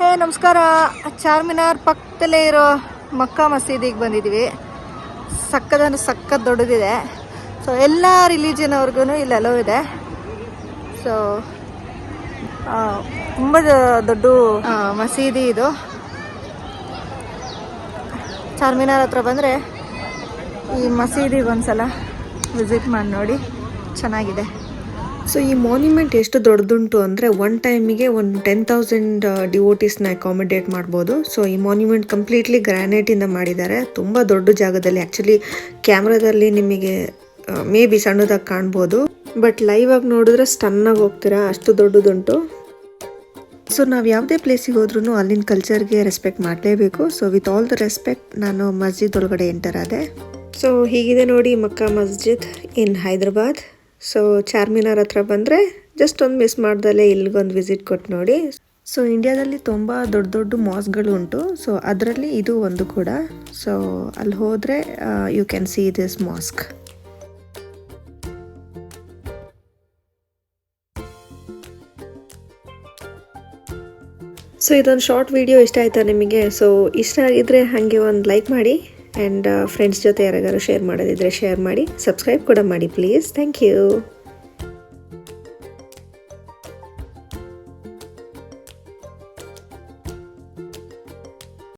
ಹೇ ನಮಸ್ಕಾರ. ಚಾರ್ಮಿನಾರ್ ಪಕ್ಕದಲ್ಲೇ ಇರೋ ಮಕ್ಕಾ ಮಸೀದಿಗೆ ಬಂದಿದ್ದೀವಿ ಸಕ್ಕದನ್ನು ಸಕ್ಕತ್ ದೊಡ್ಡದಿದೆ. ಸೊ ಎಲ್ಲ ರಿಲಿಜನ್ ಅವ್ರಿಗೂ ಇಲ್ಲಿ ಅಲೋ ಇದೆ. ಸೊ ತುಂಬ ದೊಡ್ಡ ಮಸೀದಿ ಇದು. ಚಾರ್ಮಿನಾರ್ ಹತ್ರ ಬಂದರೆ ಈ ಮಸೀದಿಗೆ ಒಂದ್ಸಲ ವಿಸಿಟ್ ಮಾಡಿ ನೋಡಿ. ಚೆನ್ನಾಗಿದೆ. ಸೊ ಈ ಮಾನ್ಯುಮೆಂಟ್ ಎಷ್ಟು ದೊಡ್ಡದುಂಟು ಅಂದರೆ ಒನ್ ಟೈಮಿಗೆ ಒಂದು ಟೆನ್ ತೌಸಂಡ್ ಡಿವೋಟೀಸ್ನ ಅಕಾಮಿಡೇಟ್ ಮಾಡ್ಬೋದು. ಸೊ ಈ ಮಾನ್ಯುಮೆಂಟ್ ಕಂಪ್ಲೀಟ್ಲಿ ಗ್ರಾನೈಟಿಂದ ಮಾಡಿದ್ದಾರೆ. ತುಂಬ ದೊಡ್ಡ ಜಾಗದಲ್ಲಿ. ಆ್ಯಕ್ಚುಲಿ ಕ್ಯಾಮ್ರಾದಲ್ಲಿ ನಿಮಗೆ ಮೇ ಬಿ ಸಣ್ಣದಾಗಿ ಕಾಣ್ಬೋದು. ಬಟ್ ಲೈವ್ ಆಗಿ ನೋಡಿದ್ರೆ ಸ್ಟನ್ನಾಗಿ ಹೋಗ್ತೀರಾ? ಅಷ್ಟು ದೊಡ್ಡದುಂಟು. ಸೊ ನಾವು ಯಾವುದೇ ಪ್ಲೇಸಿಗೆ ಹೋದ್ರೂ ಅಲ್ಲಿನ ಕಲ್ಚರ್ಗೆ ರೆಸ್ಪೆಕ್ಟ್ ಮಾಡಲೇಬೇಕು. So with all the respect ನಾನು ಮಸ್ಜಿದ್ ಒಳಗಡೆ ಎಂಟರ್ ಆದೆ. ಸೊ ಹೀಗಿದೆ ನೋಡಿ ಮಕ್ಕಾ ಮಸ್ಜಿದ್ ಇನ್ ಹೈದ್ರಾಬಾದ್ ಸೊ ಚಾರ್ಮಿನಾರ್ ಹತ್ರ ಬಂದರೆ ಜಸ್ಟ್ ಒಂದು ಮಿಸ್ ಮಾಡ್ದಲ್ಲೇ ಇಲ್ಲಿಗೊಂದು ವಿಸಿಟ್ ಕೊಟ್ಟು ನೋಡಿ. ಸೊ ಇಂಡಿಯಾದಲ್ಲಿ ತುಂಬ ದೊಡ್ಡ ದೊಡ್ಡ ಮಾಸ್ಗಳು ಉಂಟು. ಸೊ ಅದರಲ್ಲಿ ಇದು ಒಂದು ಕೂಡ. ಸೊ ಅಲ್ಲಿ ಹೋದರೆ you can see this mosque so ಇದೊಂದು ಶಾರ್ಟ್ ವಿಡಿಯೋ ಇಷ್ಟ ಆಯ್ತಾ ನಿಮಗೆ? ಸೊ ಇಷ್ಟ ಆಗಿದ್ರೆ ಹಾಗೆ ಒಂದು ಲೈಕ್ ಮಾಡಿ. ಆ್ಯಂಡ್ ಫ್ರೆಂಡ್ಸ್ ಜೊತೆ ಯಾರಿಗಾರು ಶೇರ್ ಮಾಡೋದಿದ್ರೆ ಶೇರ್ ಮಾಡಿ ಸಬ್ಸ್ಕ್ರೈಬ್ ಕೂಡ ಮಾಡಿ ಪ್ಲೀಸ್ ಥ್ಯಾಂಕ್ ಯು